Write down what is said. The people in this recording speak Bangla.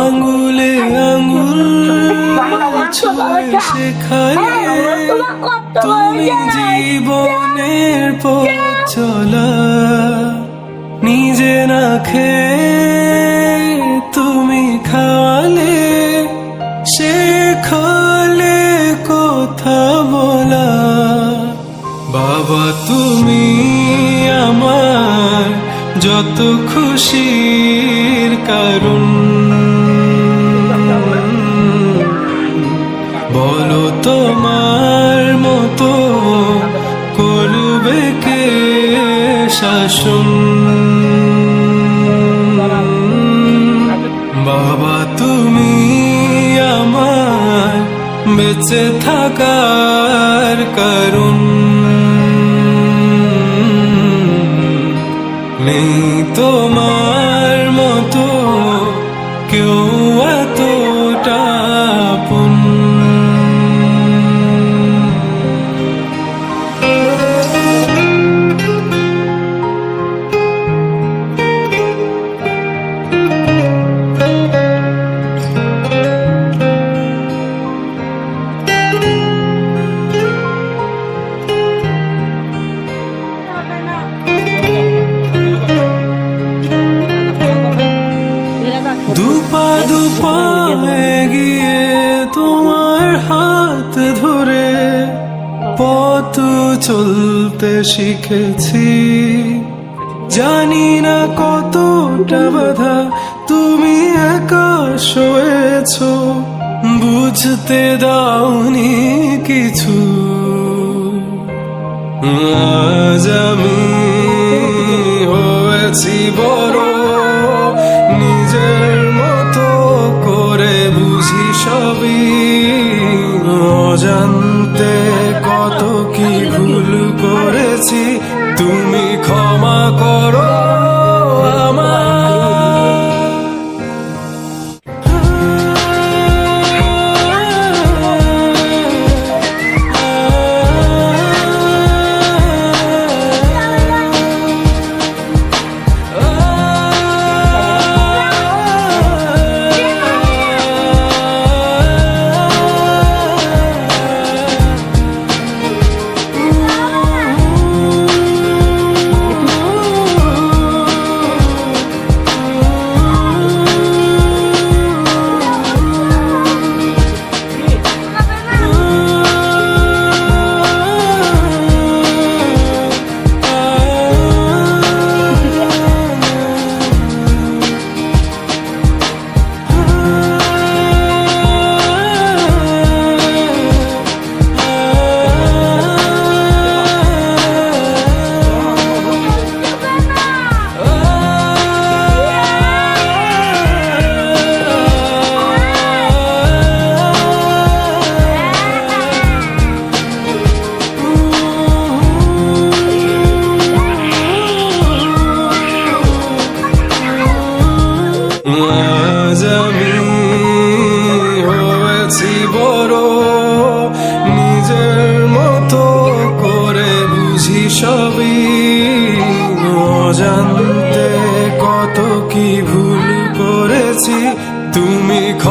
আঙ্গুলে আঙ্গুল শেখালে তুমি জীবনের পথ চলা, নিজে না খেয়ে তুমি খাওয়ালে শেখালে কথা বলা। বাবা, তুমি আমার যত খুশির কারণ। শাসন। বাবা তুমি আমার বেঁচে থাকার কারণ। নেই তোমার হাত ধরে পথ চলতে শিখেছি। জানি না কতটা বাধা তুমি একা শোয়েছ বুঝতে দাওনি কিছু। আজ আমি অজান্তে কত কি ভুল করেছি বুঝি সবই অজান্তে কত কি ভুল করেছি। তুমি খ